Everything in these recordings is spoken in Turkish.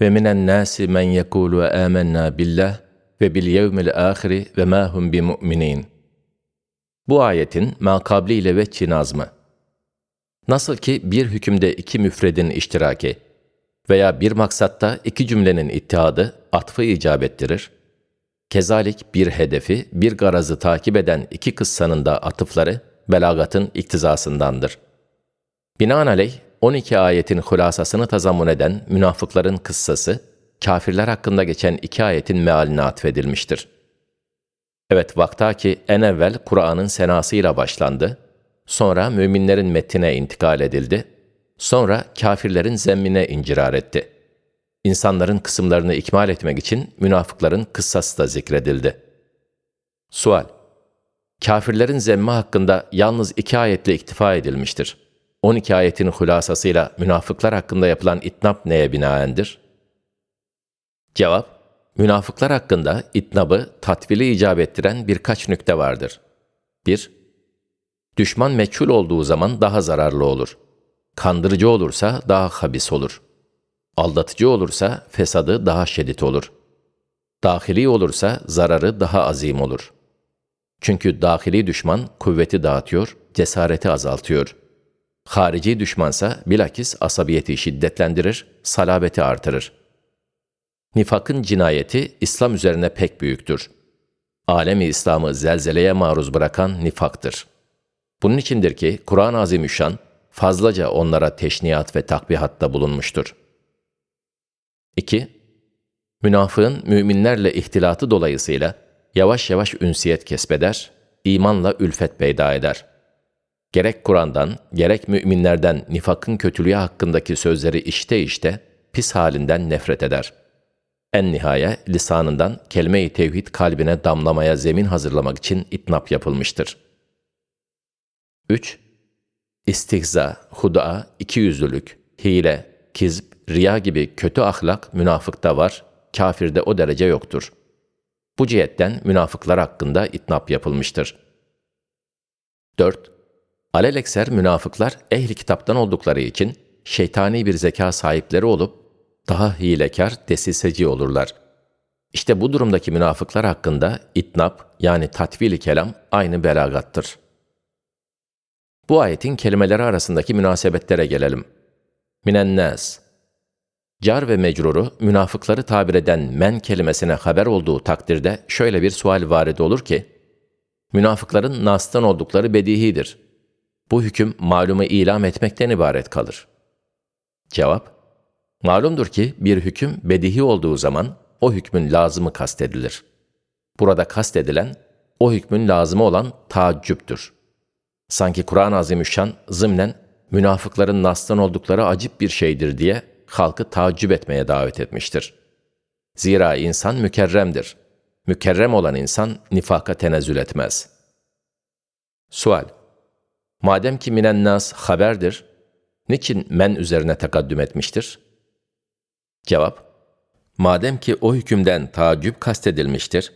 Ve minen nasi men yekulu amennâ billah ve bil yevmil ahiri ve ma hum bimu'minin. Bu ayetin makabli ile ve nazmı. Nasıl ki bir hükümde iki müfredin iştiraki veya bir maksatta iki cümlenin ittihadı atfı icap ettirir, kezalik bir hedefi, bir garazı takip eden iki kıssanın da atıfları belagatın iktizasındandır. Binaenaleyh 12 ayetin hulasasını tazammun eden münafıkların kıssası, kafirler hakkında geçen iki ayetin mealine atfedilmiştir. Evet vakta ki en evvel Kur'an'ın senasıyla başlandı, sonra müminlerin metnine intikal edildi, sonra kafirlerin zemmine incirar etti. İnsanların kısımlarını ikmal etmek için münafıkların kıssası da zikredildi. Sual Kafirlerin zemmi hakkında yalnız iki ayetle iktifa edilmiştir. 12 ayetin hulasasıyla münafıklar hakkında yapılan itnap neye binaendir? Cevap, münafıklar hakkında itnabı tatvili icap ettiren birkaç nükte vardır. 1. Düşman meçhul olduğu zaman daha zararlı olur. Kandırıcı olursa daha habis olur. Aldatıcı olursa fesadı daha şiddet olur. Dahili olursa zararı daha azim olur. Çünkü dahili düşman kuvveti dağıtıyor, cesareti azaltıyor. Harici düşmansa bilakis asabiyeti şiddetlendirir, salabeti artırır. Nifakın cinayeti İslam üzerine pek büyüktür. Alemi İslam'ı zelzeleye maruz bırakan nifaktır. Bunun içindir ki Kur'an-ı Azimüşşan fazlaca onlara teşniyat ve takbihatta bulunmuştur. 2. Münafığın müminlerle ihtilatı dolayısıyla yavaş yavaş ünsiyet kesbeder, imanla ülfet peyda eder. Gerek Kur'an'dan, gerek müminlerden nifakın kötülüğü hakkındaki sözleri işte işte pis halinden nefret eder. En nihaye lisanından kelime-i tevhid kalbine damlamaya zemin hazırlamak için itnap yapılmıştır. 3. İstihza, huda, ikiyüzlülük, hile, kizb, riya gibi kötü ahlak münafıkta var, kafirde o derece yoktur. Bu cihetten münafıklar hakkında itnap yapılmıştır. 4. Alelekser münafıklar ehli kitaptan oldukları için şeytani bir zeka sahipleri olup daha hilekar, desiseci olurlar. İşte bu durumdaki münafıklar hakkında itnap yani tatvili kelam aynı belagattır. Bu ayetin kelimeleri arasındaki münasebetlere gelelim. Minennâs Car ve mecruru münafıkları tabir eden men kelimesine haber olduğu takdirde şöyle bir sual varid olur ki, münafıkların nas'tan oldukları bedihidir. Bu hüküm malumu ilam etmekten ibaret kalır. Cevap, malumdur ki bir hüküm bedihi olduğu zaman o hükmün lazımı kastedilir. Burada kastedilen, o hükmün lazımı olan taaccüptür. Sanki Kur'an-ı Azimüşşan zımnen münafıkların nas'tan oldukları acip bir şeydir diye halkı tacip etmeye davet etmiştir. Zira insan mükerremdir. Mükerrem olan insan nifaka tenezzül etmez. Sual Madem ki minen nas haberdir, niçin men üzerine tekaddüm etmiştir? Cevap Madem ki o hükümden tacip kastedilmiştir,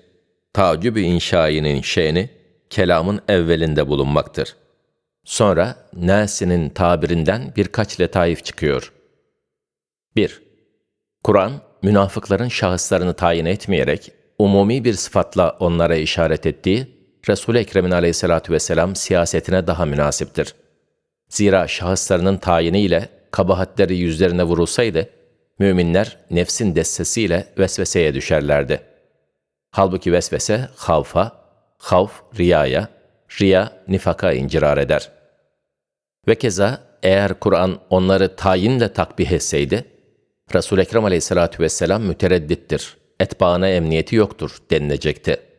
tacib-i inşainin şeyini kelamın evvelinde bulunmaktır. Sonra Nasi'nin tabirinden birkaç letaif çıkıyor.'' 1. Kur'an, münafıkların şahıslarını tayin etmeyerek, umumi bir sıfatla onlara işaret ettiği, Resul-i Ekrem'in aleyhissalatü vesselam siyasetine daha münasiptir. Zira şahıslarının tayiniyle kabahatleri yüzlerine vurulsaydı, müminler nefsin destesiyle vesveseye düşerlerdi. Halbuki vesvese havfa, havf riyaya, riya nifaka incirar eder. Ve keza eğer Kur'an onları tayinle takbih etseydi, Resul-i Ekrem aleyhissalatü vesselam mütereddittir, etbaına emniyeti yoktur denilecekti.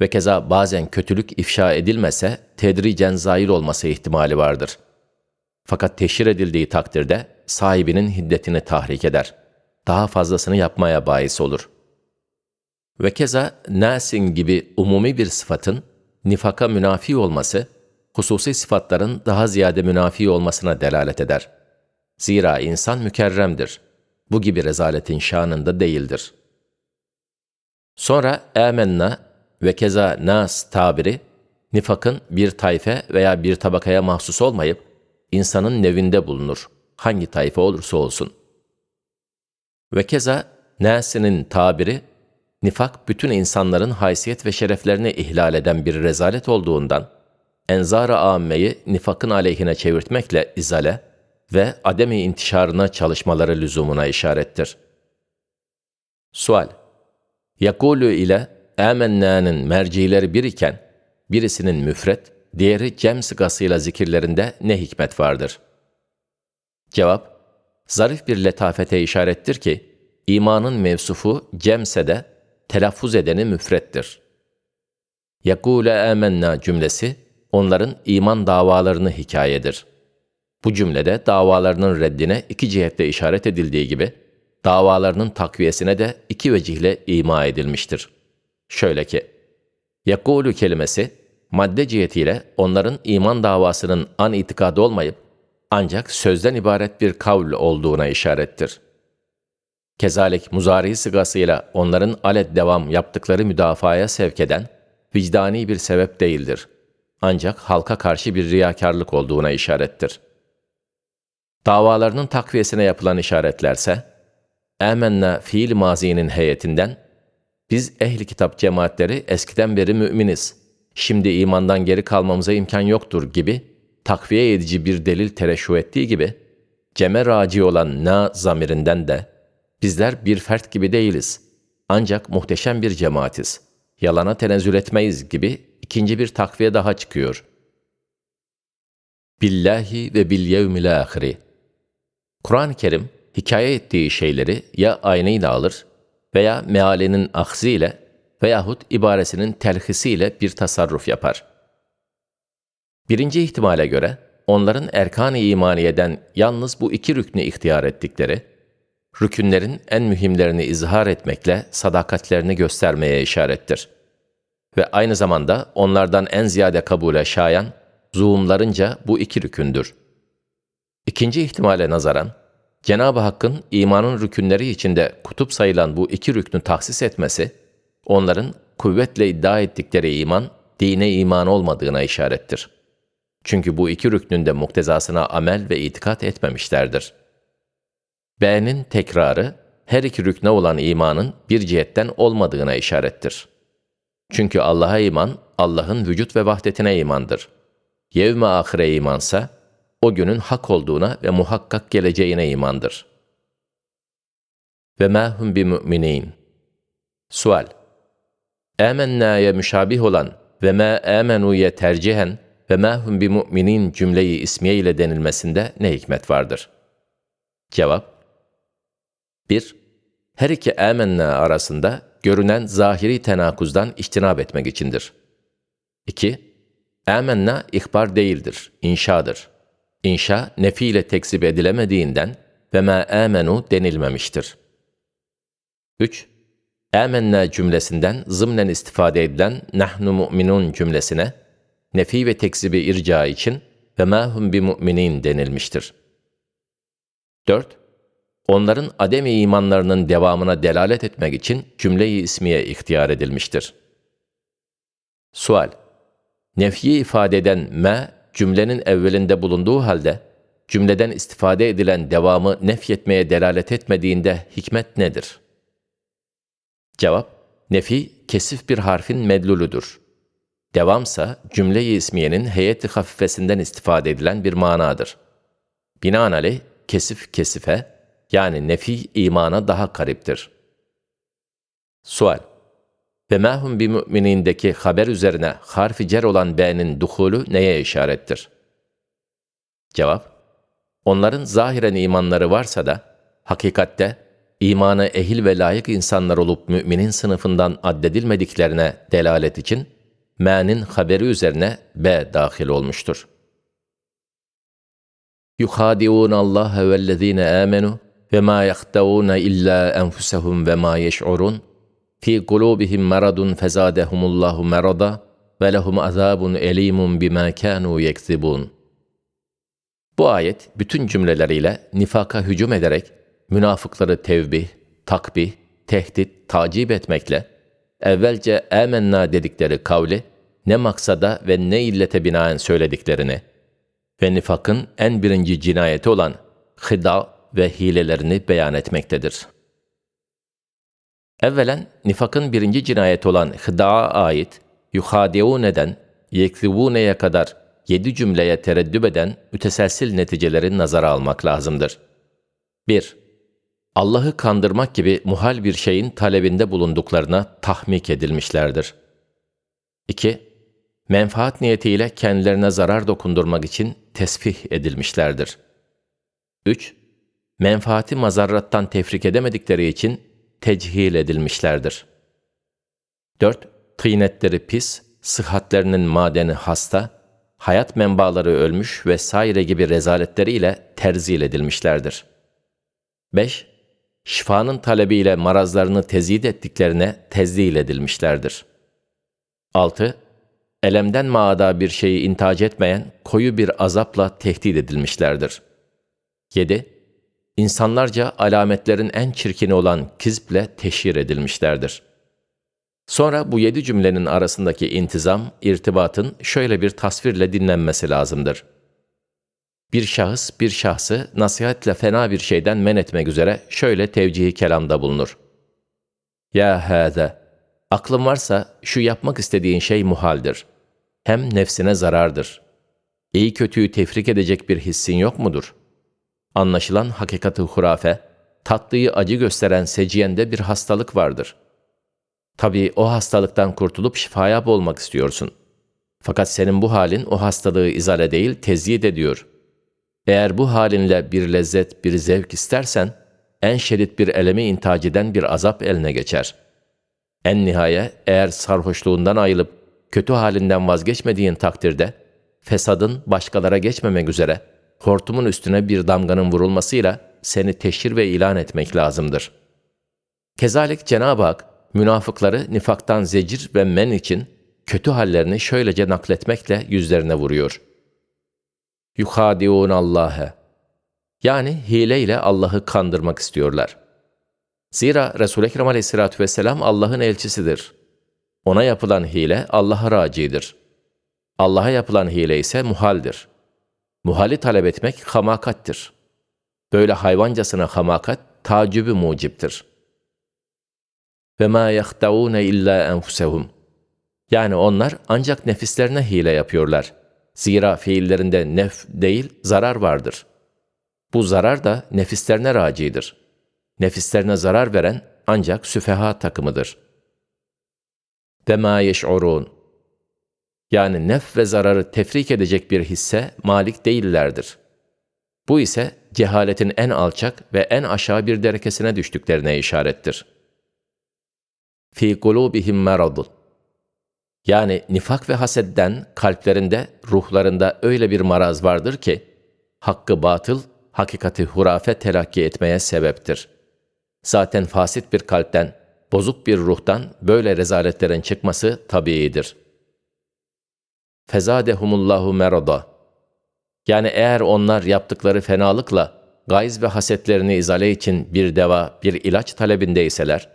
Ve keza bazen kötülük ifşa edilmese tedricen zahir olması ihtimali vardır. Fakat teşhir edildiği takdirde sahibinin hiddetini tahrik eder. Daha fazlasını yapmaya bahis olur. Ve keza nasin gibi umumi bir sıfatın nifaka münafi olması, hususi sıfatların daha ziyade münafi olmasına delalet eder.'' Zira insan mükerremdir. Bu gibi rezaletin şanında değildir. Sonra emenna ve keza nas tabiri, nifakın bir tayfe veya bir tabakaya mahsus olmayıp, insanın nevinde bulunur, hangi tayfe olursa olsun. Ve keza Nâs'inin tabiri, nifak bütün insanların haysiyet ve şereflerini ihlal eden bir rezalet olduğundan, enzar-ı âmmeyi nifakın aleyhine çevirtmekle izale ve ademi intişarına çalışmaları lüzumuna işarettir. Sual Yakulü ile âmennâ'nın mercileri bir iken, birisinin müfret, diğeri cem sıgasıyla zikirlerinde ne hikmet vardır? Cevap, zarif bir letafete işarettir ki, imanın mevsufu cemse de telaffuz edeni müfrettir. Yakule âmennâ cümlesi, onların iman davalarını hikayedir. Bu cümlede davalarının reddine iki cihetle işaret edildiği gibi, davalarının takviyesine de iki vecihle ima edilmiştir. Şöyle ki, Yakulu kelimesi, madde cihetiyle onların iman davasının an itikadı olmayıp, ancak sözden ibaret bir kavl olduğuna işarettir. Kezalik muzari sıgasıyla onların alet devam yaptıkları müdafaya sevk eden, vicdani bir sebep değildir. Ancak halka karşı bir riyakarlık olduğuna işarettir. Davalarının takviyesine yapılan işaretlerse, Âmennâ fiil mazinin heyetinden, biz ehli kitap cemaatleri eskiden beri müminiz, şimdi imandan geri kalmamıza imkan yoktur gibi takviye edici bir delil tereşşu ettiği gibi, ceme raci olan na zamirinden de, bizler bir fert gibi değiliz, ancak muhteşem bir cemaatiz, yalana tenezzül etmeyiz gibi ikinci bir takviye daha çıkıyor. Billahi ve bil yevmil ahiri. Kur'an-ı Kerim, hikaye ettiği şeyleri ya aynıyla alır veya mealenin ahziyle veyahut ibaresinin telhisiyle bir tasarruf yapar. Birinci ihtimale göre, onların erkan-ı imaniyeden yalnız bu iki rüknü ihtiyar ettikleri, rükünlerin en mühimlerini izhar etmekle sadakatlerini göstermeye işarettir. Ve aynı zamanda onlardan en ziyade kabule şayan, zuhumlarınca bu iki rükündür. İkinci ihtimale nazaran, Cenab-ı Hakk'ın imanın rükünleri içinde kutup sayılan bu iki rüknü tahsis etmesi, onların kuvvetle iddia ettikleri iman, dine iman olmadığına işarettir. Çünkü bu iki rüknün de muktezasına amel ve itikat etmemişlerdir. B'nin tekrarı, her iki rükne olan imanın bir cihetten olmadığına işarettir. Çünkü Allah'a iman, Allah'ın vücut ve vahdetine imandır. Yevme ahire imansa, o günün hak olduğuna ve muhakkak geleceğine imandır. Ve ma hum bi müminin. Sual. Âmennâ'ya müşabih olan ve ma âmenû'ye tercihen ve ma hum bi müminin cümleyi ismiye ile denilmesinde ne hikmet vardır? Cevap. 1. Her iki âmennâ arasında görünen zahiri tenakuzdan içtinab etmek içindir. 2. Âmennâ ihbar değildir, inşadır. İnşa nefiyle tekzip edilemediğinden ve ma amenu denilmemiştir. 3. Âmennâ cümlesinden zımnen istifade edilen nahnu mu'minun cümlesine nefi ve tekzibi irca için ve ma hum bi mu'minin denilmiştir. 4. Onların ademi imanlarının devamına delalet etmek için cümle-i ismiye ihtiyar edilmiştir. Sual Nefyi ifade eden me cümlenin evvelinde bulunduğu halde, cümleden istifade edilen devamı nefyetmeye delalet etmediğinde hikmet nedir? Cevap, nefi kesif bir harfin medluludur. Devamsa cümle-i ismiyenin heyeti hafifesinden istifade edilen bir manadır. Binaenaleyh kesif kesife yani nefi imana daha kariptir. Sual ve mahum bir müminindeki haber üzerine harfi cer olan B'nin duhulu neye işarettir? Cevap, onların zahiren imanları varsa da, hakikatte imanı ehil ve layık insanlar olup müminin sınıfından addedilmediklerine delalet için, M'nin haberi üzerine B dahil olmuştur. يُخَادِعُونَ اللّٰهَ وَالَّذ۪ينَ آمَنُوا وَمَا يَخْتَوُونَ إِلَّا أَنفُسَهُمْ وَمَا يَشْعُرُونَ fi kulubihim maradun fezadehumullahu merada ve lehum azabun elimun bima kanu yekzibun. Bu ayet bütün cümleleriyle nifaka hücum ederek münafıkları tevbih, takbih, tehdit, tacip etmekle evvelce emenna dedikleri kavli ne maksada ve ne illete binaen söylediklerini ve nifakın en birinci cinayeti olan hıda ve hilelerini beyan etmektedir.'' Evvelen nifakın birinci cinayeti olan hıda'a ait yuhadi'ûne'den yekzibûne'ye kadar yedi cümleye tereddüp eden müteselsil neticeleri nazara almak lazımdır. 1. Allah'ı kandırmak gibi muhal bir şeyin talebinde bulunduklarına tahmik edilmişlerdir. 2. Menfaat niyetiyle kendilerine zarar dokundurmak için tesfih edilmişlerdir. 3. Menfaati mazarrattan tefrik edemedikleri için techil edilmişlerdir. 4. Tıynetleri pis, sıhhatlerinin madeni hasta, hayat menbaları ölmüş vesaire gibi rezaletleriyle terzil edilmişlerdir. 5. Şifanın talebiyle marazlarını tezid ettiklerine tezdil edilmişlerdir. 6. Elemden maada bir şeyi intac etmeyen koyu bir azapla tehdit edilmişlerdir. 7. İnsanlarca alametlerin en çirkini olan kizple teşhir edilmişlerdir. Sonra bu yedi cümlenin arasındaki intizam, irtibatın şöyle bir tasvirle dinlenmesi lazımdır. Bir şahıs bir şahsı nasihatle fena bir şeyden men etmek üzere şöyle tevcihi kelamda bulunur. Ya hâze, aklın varsa şu yapmak istediğin şey muhaldir. Hem nefsine zarardır. İyi kötüyü tefrik edecek bir hissin yok mudur? Anlaşılan hakikati hurafe, tatlıyı acı gösteren seciyende bir hastalık vardır. Tabii o hastalıktan kurtulup şifaya olmak istiyorsun. Fakat senin bu halin o hastalığı izale değil tezyit ediyor. Eğer bu halinle bir lezzet, bir zevk istersen, en şiddet bir elemi intac eden bir azap eline geçer. En nihaye eğer sarhoşluğundan ayılıp kötü halinden vazgeçmediğin takdirde, fesadın başkalara geçmemek üzere hortumun üstüne bir damganın vurulmasıyla seni teşhir ve ilan etmek lazımdır. Kezalik Cenab-ı Hak, münafıkları nifaktan zecir ve men için kötü hallerini şöylece nakletmekle yüzlerine vuruyor. Yuhadiun Allah'e. Yani hileyle Allah'ı kandırmak istiyorlar. Zira Resul-i Ekrem aleyhissalatü vesselam Allah'ın elçisidir. Ona yapılan hile Allah'a racidir. Allah'a yapılan hile ise muhaldir. Muhali talep etmek hamakattir. Böyle hayvancasına hamakat tacübü muciptir. Ve ma yahtavune illa enfusehum. Yani onlar ancak nefislerine hile yapıyorlar. Zira fiillerinde nef değil zarar vardır. Bu zarar da nefislerine racidir. Nefislerine zarar veren ancak süfeha takımıdır. Ve ma yeş'urun. Yani nef ve zararı tefrik edecek bir hisse malik değillerdir. Bu ise cehaletin en alçak ve en aşağı bir derekesine düştüklerine işarettir. Fi kulubihim maradun. Yani nifak ve hasedden kalplerinde, ruhlarında öyle bir maraz vardır ki, hakkı batıl, hakikati hurafe telakki etmeye sebeptir. Zaten fasit bir kalpten, bozuk bir ruhtan böyle rezaletlerin çıkması tabiidir. Fezadehumullahu merada. Yani eğer onlar yaptıkları fenalıkla gayz ve hasetlerini izale için bir deva, bir ilaç talebindeyseler,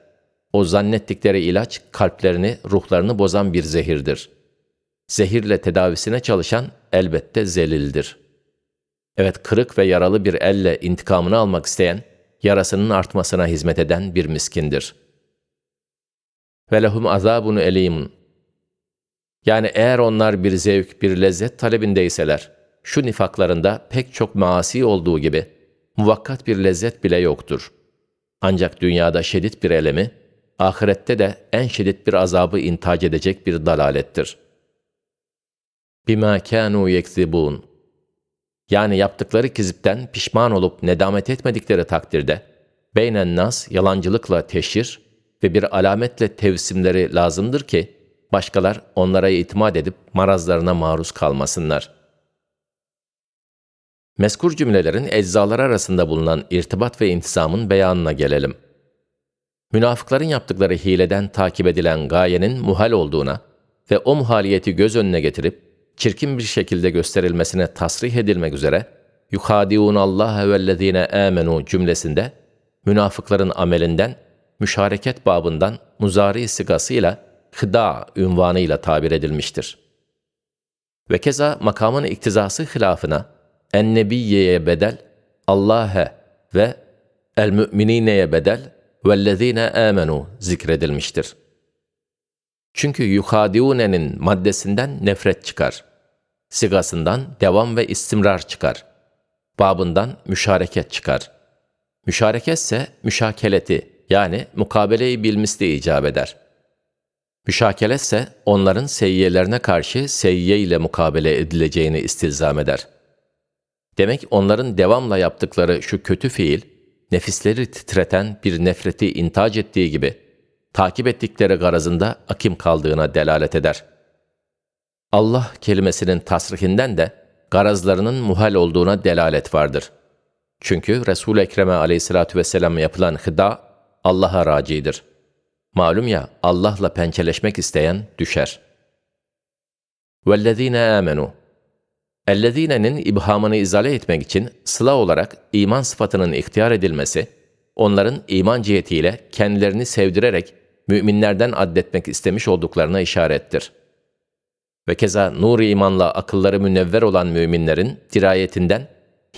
o zannettikleri ilaç kalplerini, ruhlarını bozan bir zehirdir. Zehirle tedavisine çalışan elbette zelildir. Evet kırık ve yaralı bir elle intikamını almak isteyen, yarasının artmasına hizmet eden bir miskindir. Ve lehum azabunu elimun. Yani eğer onlar bir zevk, bir lezzet talebindeyseler, şu nifaklarında pek çok maasi olduğu gibi, muvakkat bir lezzet bile yoktur. Ancak dünyada şiddet bir elemi, ahirette de en şiddet bir azabı intac edecek bir dalalettir. Bima kanu yekzibun. Yani yaptıkları kizipten pişman olup nedamet etmedikleri takdirde, beynen nas yalancılıkla teşhir ve bir alametle tevsimleri lazımdır ki, başkalar onlara itimat edip marazlarına maruz kalmasınlar. Meskur cümlelerin eczalar arasında bulunan irtibat ve intizamın beyanına gelelim münafıkların yaptıkları hileden takip edilen gayenin muhal olduğuna ve o muhaliyeti göz önüne getirip çirkin bir şekilde gösterilmesine tasrih edilmek üzere yuhadiun Allah vellezine amenu cümlesinde münafıkların amelinden müşareket babından muzari sigasıyla hıda ünvanıyla tabir edilmiştir. Ve keza makamın iktizası hilafına en-nebiyyeye bedel Allah'e ve el-mü'minineye bedel vellezine amenu zikredilmiştir. Çünkü yuhadiune'nin maddesinden nefret çıkar. Sigasından devam ve istimrar çıkar. Babından müşareket çıkar. Müşareket müşakeleti yani mukabeleyi bilmisli icap eder. Müşakelet ise onların seyyiyelerine karşı seyyiye ile mukabele edileceğini istilzam eder. Demek onların devamla yaptıkları şu kötü fiil, nefisleri titreten bir nefreti intac ettiği gibi, takip ettikleri garazında akim kaldığına delalet eder. Allah kelimesinin tasrihinden de garazlarının muhal olduğuna delalet vardır. Çünkü Resul-i Ekrem'e aleyhissalatü vesselam yapılan hıda Allah'a racidir. Malum ya Allah'la pençeleşmek isteyen düşer. وَالَّذ۪ينَ آمَنُوا Ellezine'nin ibhamını izale etmek için sıla olarak iman sıfatının ihtiyar edilmesi, onların iman cihetiyle kendilerini sevdirerek müminlerden addetmek istemiş olduklarına işarettir. Ve keza nur imanla akılları münevver olan müminlerin dirayetinden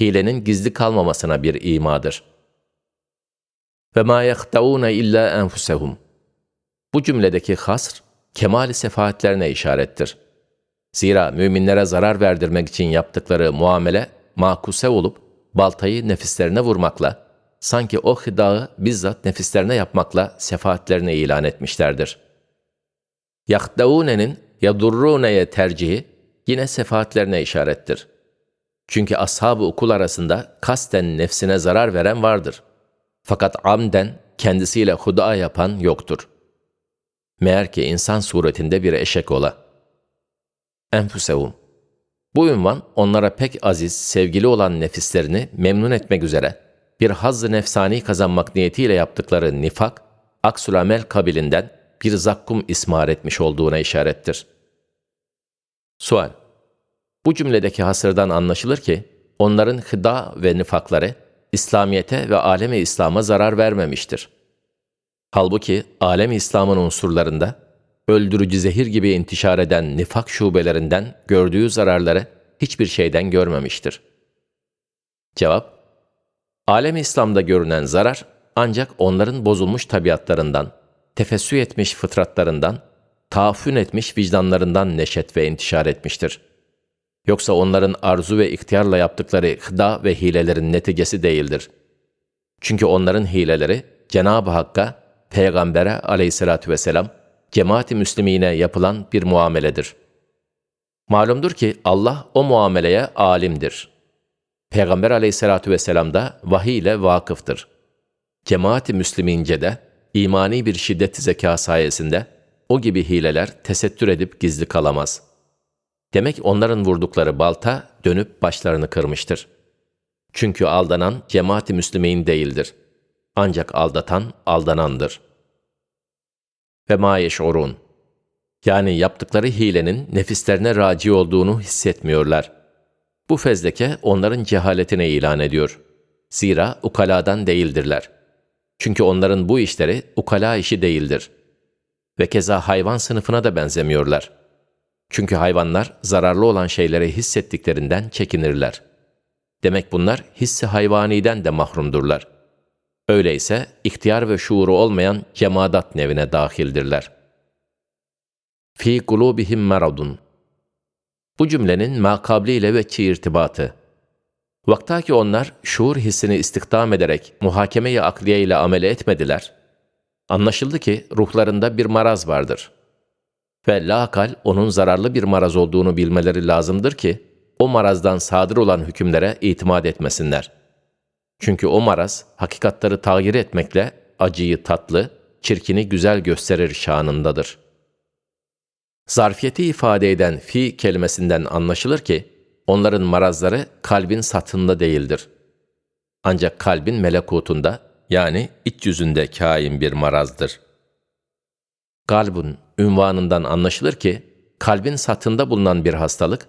hilenin gizli kalmamasına bir imadır. Ve ma yahtavune illa enfusehum. Bu cümledeki hasr kemal sefaatlerine işarettir. Zira müminlere zarar verdirmek için yaptıkları muamele makuse olup baltayı nefislerine vurmakla, sanki o hıdağı bizzat nefislerine yapmakla sefaatlerini ilan etmişlerdir. Yahdaune'nin yadurrune'ye tercihi yine sefaatlerine işarettir. Çünkü ashab-ı okul arasında kasten nefsine zarar veren vardır. Fakat amden kendisiyle huda yapan yoktur. Meğer ki insan suretinde bir eşek ola. Enfusevum. Bu ünvan onlara pek aziz, sevgili olan nefislerini memnun etmek üzere bir haz-ı nefsani kazanmak niyetiyle yaptıkları nifak, aksulamel kabilinden bir zakkum ismar etmiş olduğuna işarettir. Sual Bu cümledeki hasırdan anlaşılır ki, onların hıda ve nifakları, İslamiyete ve alemi İslam'a zarar vermemiştir. Halbuki alem İslam'ın unsurlarında, öldürücü zehir gibi intişar eden nifak şubelerinden gördüğü zararları hiçbir şeyden görmemiştir. Cevap, alem İslam'da görünen zarar ancak onların bozulmuş tabiatlarından, tefessü etmiş fıtratlarından, taafün etmiş vicdanlarından neşet ve intişar etmiştir. Yoksa onların arzu ve ihtiyarla yaptıkları hıda ve hilelerin neticesi değildir. Çünkü onların hileleri Cenab-ı Hakk'a, Peygamber'e aleyhissalatü vesselam, cemaati müslimine yapılan bir muameledir. Malumdur ki Allah o muameleye alimdir. Peygamber aleyhissalatü vesselam da vahiy ile vakıftır. Cemaati müslimince de imani bir şiddet zeka sayesinde o gibi hileler tesettür edip gizli kalamaz. Demek onların vurdukları balta dönüp başlarını kırmıştır. Çünkü aldanan cemaati müslimin değildir. Ancak aldatan aldanandır. Ve ma yeş'urun. Yani yaptıkları hilenin nefislerine raci olduğunu hissetmiyorlar. Bu fezleke onların cehaletine ilan ediyor. Zira ukaladan değildirler. Çünkü onların bu işleri ukala işi değildir. Ve keza hayvan sınıfına da benzemiyorlar. Çünkü hayvanlar zararlı olan şeyleri hissettiklerinden çekinirler. Demek bunlar hissi hayvaniden de mahrumdurlar. Öyleyse ihtiyar ve şuuru olmayan cemadat nevine dahildirler. Fi kulubihim maradun. Bu cümlenin makabliyle ve çi irtibatı. Vaktaki onlar şuur hissini istihdam ederek muhakemeyi akliye ile amele etmediler. Anlaşıldı ki ruhlarında bir maraz vardır. Ve lakal onun zararlı bir maraz olduğunu bilmeleri lazımdır ki o marazdan sadır olan hükümlere itimat etmesinler. Çünkü o maraz hakikatları tağyir etmekle acıyı tatlı, çirkini güzel gösterir şanındadır.'' Zarfiyeti ifade eden fi kelimesinden anlaşılır ki, onların marazları kalbin satında değildir. Ancak kalbin melekutunda, yani iç yüzünde kain bir marazdır. Kalbun ünvanından anlaşılır ki, kalbin satında bulunan bir hastalık,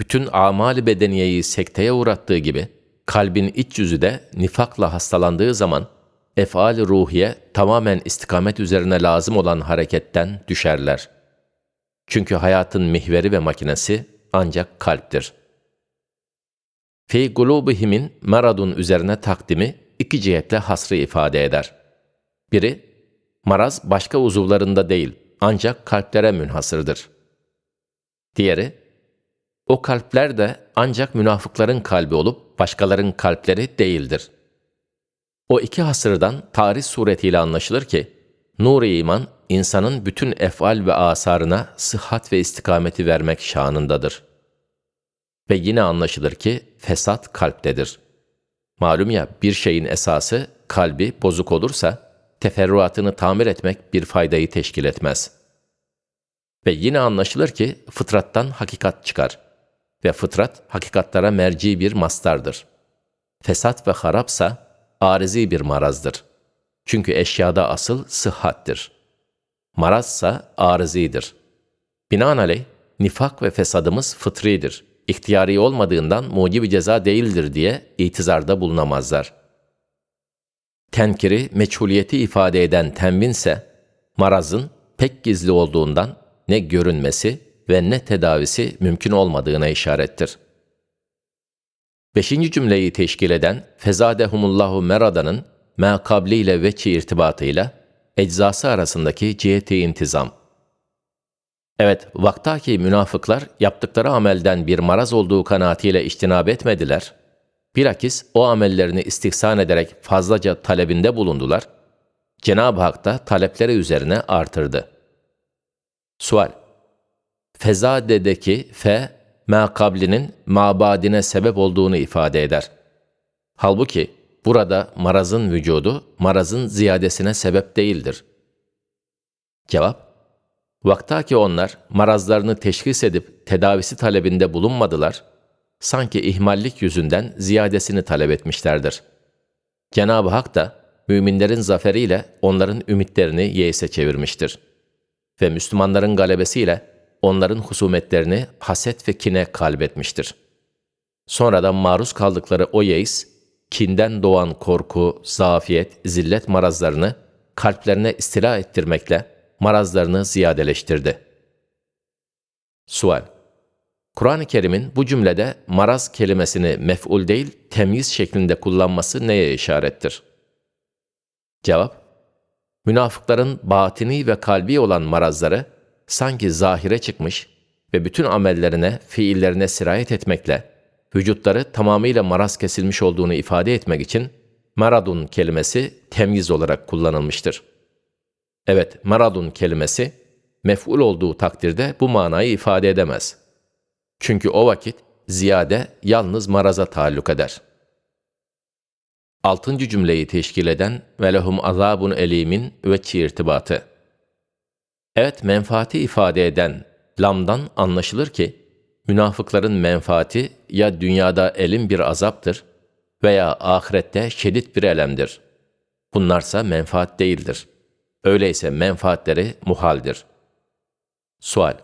bütün amali bedeniyeyi sekteye uğrattığı gibi, kalbin iç yüzü de nifakla hastalandığı zaman, efal ruhiye tamamen istikamet üzerine lazım olan hareketten düşerler.'' Çünkü hayatın mihveri ve makinesi ancak kalptir. Fi gulubihimin maradun üzerine takdimi iki cihetle hasrı ifade eder. Biri, maraz başka uzuvlarında değil, ancak kalplere münhasırdır. Diğeri, o kalpler de ancak münafıkların kalbi olup başkaların kalpleri değildir. O iki hasırdan tarih suretiyle anlaşılır ki, nur-i iman insanın bütün efal ve asarına sıhhat ve istikameti vermek şanındadır. Ve yine anlaşılır ki fesat kalptedir. Malum ya bir şeyin esası kalbi bozuk olursa teferruatını tamir etmek bir faydayı teşkil etmez. Ve yine anlaşılır ki fıtrattan hakikat çıkar ve fıtrat hakikatlara merci bir mastardır. Fesat ve harapsa arizi bir marazdır. Çünkü eşyada asıl sıhhattir. Marazsa arızidir. Binaenaleyh nifak ve fesadımız fıtridir. İhtiyari olmadığından mucibi ceza değildir diye itizarda bulunamazlar. Tenkiri, meçhuliyeti ifade eden tenvinse, marazın pek gizli olduğundan ne görünmesi ve ne tedavisi mümkün olmadığına işarettir. Beşinci cümleyi teşkil eden fezadehumullahu meradanın mekabli ile veçi irtibatıyla eczası arasındaki ciheti intizam. Evet, vaktaki münafıklar yaptıkları amelden bir maraz olduğu kanaatiyle iştinab etmediler. Bilakis o amellerini istihsan ederek fazlaca talebinde bulundular. Cenab-ı Hak da talepleri üzerine artırdı. Sual Fezadedeki fe, makablinin mabadine sebep olduğunu ifade eder. Halbuki burada marazın vücudu, marazın ziyadesine sebep değildir. Cevap Vaktaki onlar marazlarını teşhis edip tedavisi talebinde bulunmadılar, sanki ihmallik yüzünden ziyadesini talep etmişlerdir. Cenab-ı Hak da müminlerin zaferiyle onların ümitlerini yeise çevirmiştir. Ve Müslümanların galebesiyle onların husumetlerini haset ve kine kalbetmiştir. Sonradan maruz kaldıkları o yeis, kinden doğan korku, zafiyet, zillet marazlarını kalplerine istila ettirmekle marazlarını ziyadeleştirdi. Sual Kur'an-ı Kerim'in bu cümlede maraz kelimesini mef'ul değil, temyiz şeklinde kullanması neye işarettir? Cevap Münafıkların batini ve kalbi olan marazları sanki zahire çıkmış ve bütün amellerine, fiillerine sirayet etmekle vücutları tamamıyla maraz kesilmiş olduğunu ifade etmek için maradun kelimesi temyiz olarak kullanılmıştır. Evet, maradun kelimesi mef'ul olduğu takdirde bu manayı ifade edemez. Çünkü o vakit ziyade yalnız maraza taalluk eder. Altıncı cümleyi teşkil eden ve lehum azabun elimin ve irtibatı. Evet, menfaati ifade eden lamdan anlaşılır ki, münafıkların menfaati ya dünyada elin bir azaptır veya ahirette şiddet bir elemdir. Bunlarsa menfaat değildir. Öyleyse menfaatleri muhaldir. Sual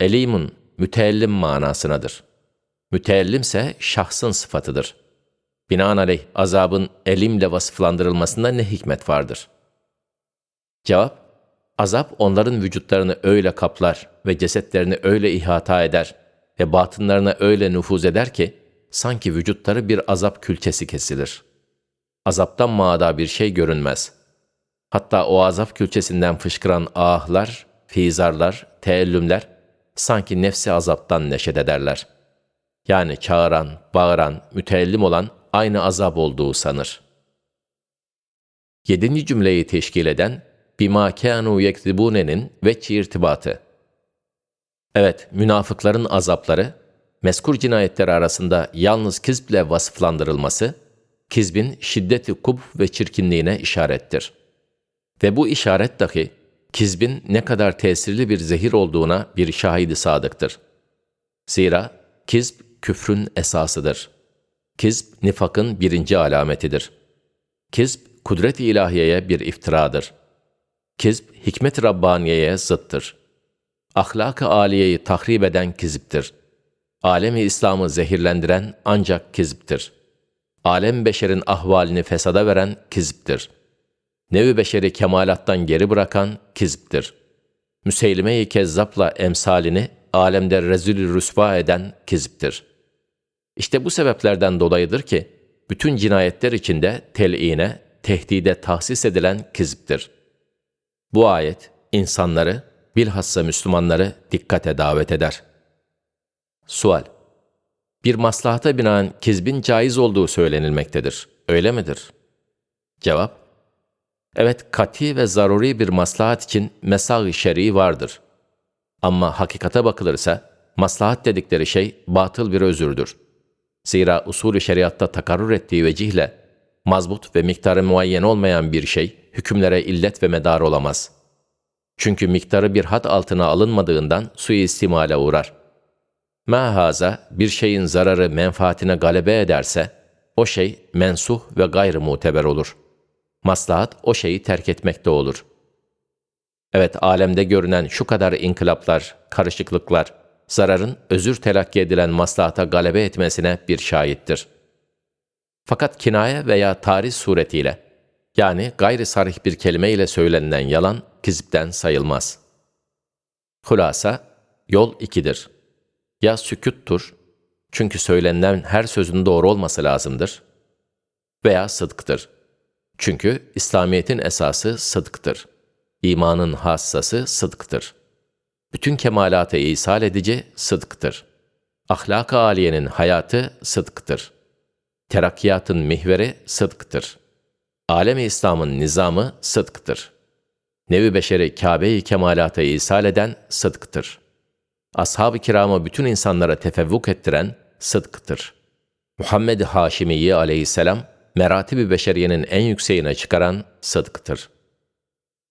Elimun müteellim manasınadır. Müteellimse şahsın sıfatıdır. Binaenaleyh azabın elimle vasıflandırılmasında ne hikmet vardır? Cevap Azap onların vücutlarını öyle kaplar ve cesetlerini öyle ihata eder ve batınlarına öyle nüfuz eder ki, sanki vücutları bir azap külçesi kesilir. Azaptan maada bir şey görünmez. Hatta o azap külçesinden fışkıran ahlar, fizarlar, teellümler, sanki nefsi azaptan neşet ederler. Yani çağıran, bağıran, müteellim olan aynı azap olduğu sanır. Yedinci cümleyi teşkil eden, bima kânu yekzibune'nin veçhi irtibatı. Evet, münafıkların azapları, meskur cinayetleri arasında yalnız kizble vasıflandırılması, kizbin şiddeti kub ve çirkinliğine işarettir. Ve bu işaret dahi, kizbin ne kadar tesirli bir zehir olduğuna bir şahidi sadıktır. Zira kizb küfrün esasıdır. Kizb nifakın birinci alametidir. Kizb kudret-i ilahiyeye bir iftiradır.'' Kizb, hikmet-i Rabbaniye'ye zıttır. Ahlak-ı âliyeyi tahrip eden kiziptir. Alemi İslam'ı zehirlendiren ancak kiziptir. Alem beşerin ahvalini fesada veren kiziptir. Nevi beşeri kemalattan geri bırakan kiziptir. Müseylime-i Kezzap'la emsalini alemde rezil rüsva eden kiziptir. İşte bu sebeplerden dolayıdır ki, bütün cinayetler içinde tel'ine, tehdide tahsis edilen kiziptir. Bu ayet insanları, bilhassa Müslümanları dikkate davet eder. Sual Bir maslahata binaen kizbin caiz olduğu söylenilmektedir. Öyle midir? Cevap Evet, kati ve zaruri bir maslahat için mesâg-ı şer'i vardır. Ama hakikate bakılırsa, maslahat dedikleri şey batıl bir özürdür. Zira usulü şeriatta takarrur ettiği vecihle, mazbut ve miktarı muayyen olmayan bir şey, hükümlere illet ve medar olamaz. Çünkü miktarı bir had altına alınmadığından suistimale uğrar. Mahaza bir şeyin zararı menfaatine galebe ederse, o şey mensuh ve gayrı muteber olur.'' maslahat o şeyi terk etmekte olur. Evet, alemde görünen şu kadar inkılaplar, karışıklıklar, zararın özür telakki edilen maslahata galebe etmesine bir şahittir. Fakat kinaye veya tarih suretiyle, yani gayri sarih bir kelime ile söylenilen yalan, kizipten sayılmaz. Hulasa, yol ikidir. Ya süküttür, çünkü söylenilen her sözün doğru olması lazımdır, veya sıdktır. Çünkü İslamiyet'in esası sıdktır. İmanın hassası sıdktır. Bütün kemalata isal edici sıdktır. Ahlak-ı aliyenin hayatı sıdktır. Terakkiyatın mihveri sıdktır. Alem-i İslam'ın nizamı sıdktır. Nevi beşeri Kabe-i kemalata isal eden sıdktır. Ashab-ı kiramı bütün insanlara tefevvuk ettiren sıdktır. Muhammed Haşimiyi aleyhisselam, meratibi beşeriyenin en yükseğine çıkaran sıdktır.